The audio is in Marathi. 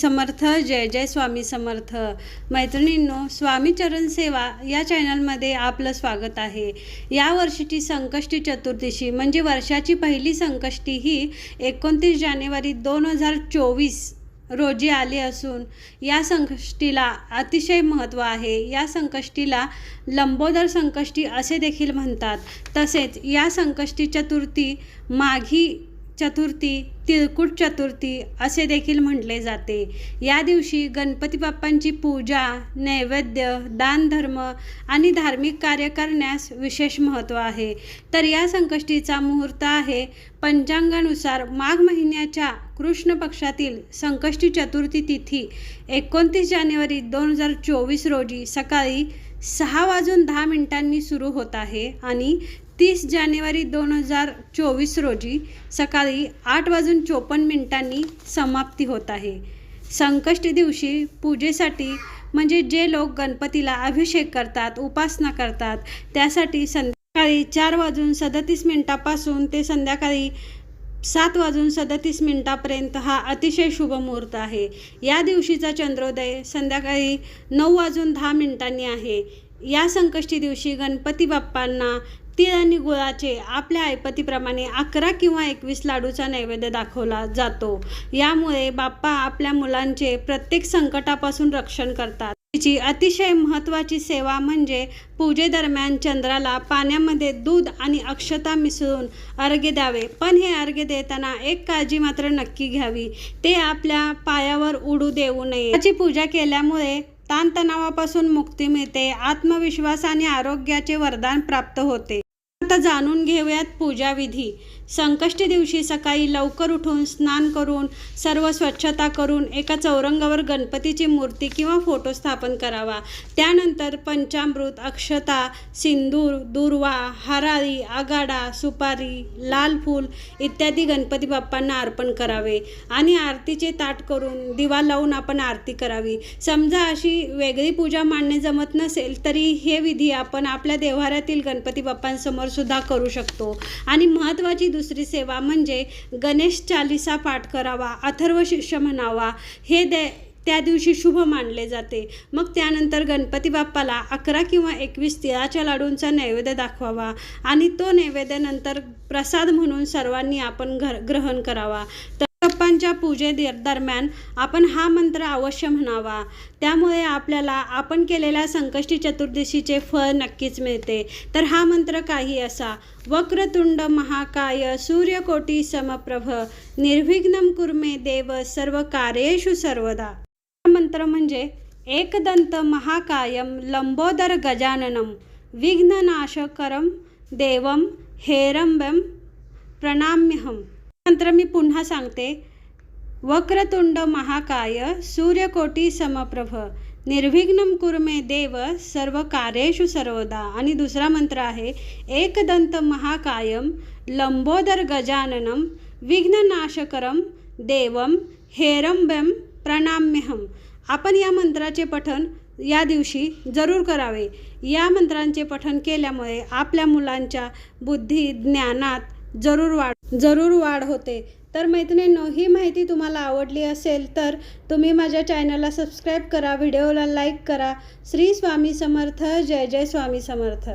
समर्थ जय जय स्वामी समर्थ. मैत्रिणींनो स्वामी चरण सेवा या चॅनलमध्ये आपलं स्वागत आहे. या वर्षीची संकष्टी चतुर्दशी म्हणजे वर्षाची पहिली संकष्टी ही एकोणतीस जानेवारी दोन हजार चोवीस रोजी आली असून या संकष्टीला अतिशय महत्त्व आहे. या संकष्टीला लंबोदर संकष्टी असे देखील म्हणतात. तसेच या संकष्टी चतुर्थी माघी चतुर्थी तिळकुट चतुर्थी असे देखील म्हटले जाते. या दिवशी गणपती बाप्पांची पूजा नैवेद्य दानधर्म आणि धार्मिक कार्य करण्यास विशेष महत्त्व आहे. तर या संकष्टीचा मुहूर्त आहे पंचांगानुसार माघ महिन्याच्या कृष्ण पक्षातील संकष्टी चतुर्थी तिथी एकोणतीस जानेवारी दोन हजार चोवीस रोजी सकाळी सहा वाजून दहा मिनिटांनी सुरू होत आहे आणि तीस जानेवारी दोन हजार चोवीस रोजी सकाळी आठ वाजून चोपन्न मिनिटांनी समाप्ती होत आहे. संकष्टी दिवशी पूजेसाठी म्हणजे जे लोक गणपतीला अभिषेक करतात उपासना करतात त्यासाठी संध्याकाळी चार वाजून सदतीस मिनिटापासून ते संध्याकाळी सात वाजून सदतीस मिनिटापर्यंत हा अतिशय शुभ मुहूर्त आहे. या दिवशीचा चंद्रोदय संध्याकाळी नऊ वाजून दहा मिनिटांनी आहे. या संकष्टी दिवशी गणपती बाप्पांना तीळ आणि गुळाचे आपल्या ऐपतीप्रमाणे अकरा किंवा एकवीस लाडूचा नैवेद्य दाखवला जातो. यामुळे बाप्पा आपल्या मुलांचे प्रत्येक संकटापासून रक्षण करतात. तिची अतिशय महत्त्वाची सेवा म्हणजे पूजेदरम्यान चंद्राला पाण्यामध्ये दूध आणि अक्षता मिसळून अर्घ्य द्यावे. पण हे अर्घ्य देताना एक काळजी मात्र नक्की घ्यावी. ते आपल्या पायावर उडू देऊ नये. याची पूजा केल्यामुळे ताणतणावापासून मुक्ती मिळते. आत्मविश्वास आणि आरोग्याचे वरदान प्राप्त होते. आता जाणून घेऊयात पूजाविधी संकष्टी दिवशी सकाळी लवकर उठून स्नान करून सर्व स्वच्छता करून एका चौरंगावर गणपतीची मूर्ती किंवा फोटो स्थापन करावा. त्यानंतर पंचामृत अक्षता सिंदूर दुर्वा हराळी आगाडा सुपारी लाल फूल इत्यादी गणपती बाप्पांना अर्पण करावे आणि आरतीचे ताट करून दिवा लावून आपण आरती करावी. समजा अशी वेगळी पूजा मांडणे जमत नसेल तरी हे विधी आपण आपल्या देव्हाऱ्यातील गणपती बाप्पांसमोर सुद्धा करू शकतो. आणि महत्त्वाची दुसरी सेवा म्हणजे गणेश चालिसा पाठ करावा अथर्व शिष्य म्हणावा. हे दे त्या दिवशी शुभ मानले जाते. मग त्यानंतर गणपती बाप्पाला अकरा किंवा एकवीस तिळाच्या लाडूंचा नैवेद्य दाखवावा आणि तो नैवेद्य नंतर प्रसाद म्हणून सर्वांनी आपण घर ग्रहण करावा. तर पूजे दर- दरम्यान आपण हा मंत्र अवश्य म्हणावा. त्यामुळे आपल्याला आपण केलेल्या संकष्टी चतुर्दशीचे फळ नक्कीच मिळते. तर हा मंत्र काही असा. वक्रतुंड महाकाय सूर्यकोटी समप्रभ निर्विघ्नम कुर्मे देव सर्व कार्येषु सर्वदा. हा मंत्र म्हणजे एकदंत महाकायम लंबोदर गजाननम विघ्ननाशकरम देवम हेरंबम प्रणाम्यहम मंत्र मी पुन्हा सांगते. वक्रतुंड महाकाय सूर्यकोटी समप्रभ निर्विघ्नं कुर्मे देव सर्व कार्येषु सर्वदा आणि दुसरा मंत्र आहे एकदंत महाकायम लंबोदर गजाननम विघ्ननाशकरम देवम हेरंबम प्रणाम्यहम आपण या मंत्राचे पठण या दिवशी जरूर करावे. या मंत्रांचे पठण केल्यामुळे आपल्या मुलांच्या बुद्धी ज्ञानात जरूर वाढ जरूर वाढ होते. तर मैत्रिणींनो ही माहिती तुम्हाला आवडली असेल तर तुम्ही माझ्या चॅनलला सबस्क्राईब करा व्हिडिओला लाईक करा. श्री स्वामी समर्थ जय जय स्वामी समर्थ.